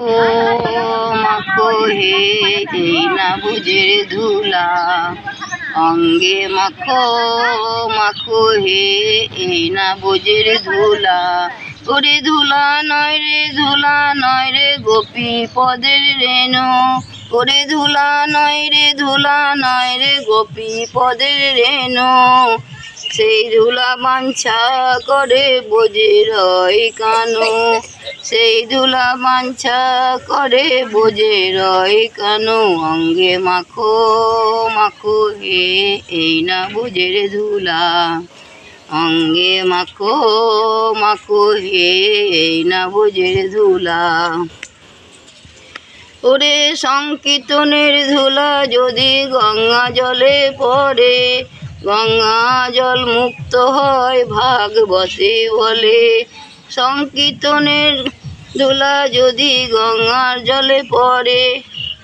ও মাখো হে ধুলা অঙ্গে মাখো মাখো হে এই না বুঝের ধুলা ওরে ধুলা নয় রে ধুলা নয় রে গোপী পদের রেণু ওরে ধুলা নয় রে ধুলা নয় রে গোপী পদের রেণু সেই ধুলা বাঞ্ছা করে বোঝে রয় কানু। সেই ধুলা বাঞ্ছা করে বোঝে রয় কানু। অঙ্গে মাখো মাখো হে, এই না বুঝের ধুলা। অঙ্গে মাখো মাখো হে, এই না বুঝের ধুলা। ওরে সংকীর্তনের ধুলা যদি গঙ্গা জলে পড়ে গঙ্গা জল মুক্ত হয় ভাগবতে বলে। সংকীর্তনের ধুলা যদি গঙ্গার জলে পড়ে,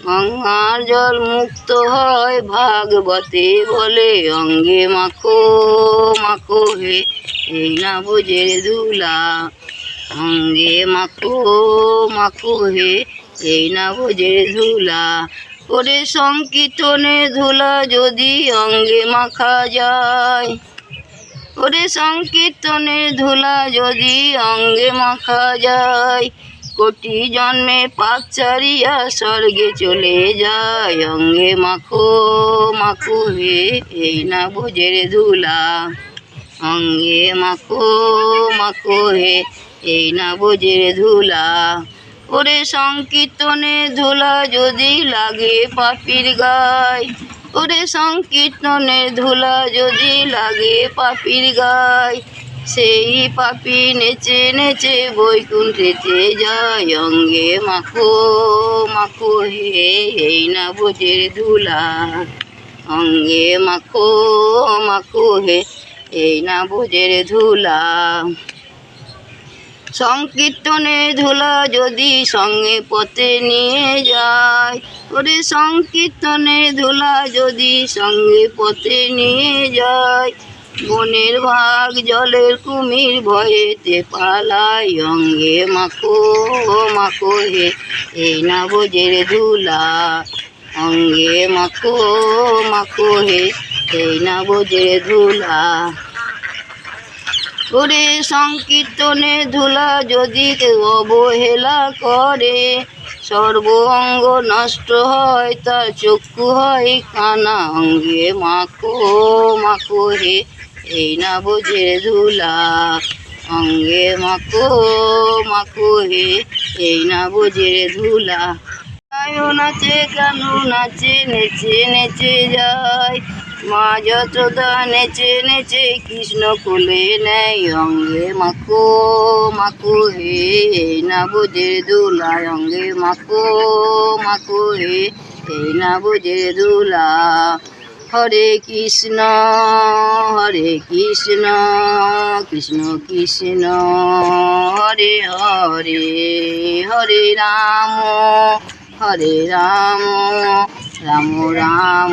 গঙ্গার জল মুক্ত হয় ভাগবতে বলে। অঙ্গে মাখো মাখো হে, এই না বোঝের ধুলা অঙ্গে মাখো মাখো হে, এই না বোঝের ধুলা ওরে সংকীর্তনে ধুলা যদি অঙ্গে মাখা যায়। ওরে সংকীর্তনে ধুলা যদি অঙ্গে মাখা যায়। কোটি জন্মে পাপ চারিয়া স্বর্গে চলে যায়। অঙ্গে মাখো মাখো হে, এই না বোঝের ধুলা। অঙ্গে মাখো মাখো হে, এই না বোঝের ধুলা। ওরে সংকীর্তনে ধুলা যদি লাগে পাপির গায়। ওরে সংকীর্তনে ধুলা যদি লাগে পাপির গায়। সেই পাপি নেচে নেচে বৈকুণ্ঠেতে যায় অঙ্গে মাখো মাখো হে এই না বোঝের ধুলা। অঙ্গে মাখো মাখো হে এই না বোঝের ধুলা। সংকীর্তনে ধুলা যদি সঙ্গে পথে নিয়ে যায়। ওরে সংকীর্তনে ধুলা যদি সঙ্গে পথে নিয়ে যায়, বনের ভাগ জলের কুমির ভয়েতে পালায় অঙ্গে মাখো মাখো হে, এই না বোঝের ধুলা। অঙ্গে মাখো মাখো হে, এই না বোঝের ধুলা। ওরে সংকীর্তনে ধুলা যদি কেউ অবহেলা করে সর্ব অঙ্গ নষ্ট হয়, তার চক্ষু হয়, কানা অঙ্গে মাখো মাখো হে, এই না বোঝে ধুলা। অঙ্গে মাখো মাখো হে, এই না বোঝে ধুলা। নাচে কানু নাচে, নেচে নেচে যায় মা যতদা নেচে নেচে কৃষ্ণ কোলে নেয় অঙ্গে মাখো মাখো হে না বোঝে দুলা অঙ্গে মাখো মাখো হে এই না বোঝে দুলা। হরে কৃষ্ণ হরে কৃষ্ণ কৃষ্ণ কৃষ্ণ, হরে হরে হরে রাম হরে রাম রাম রাম।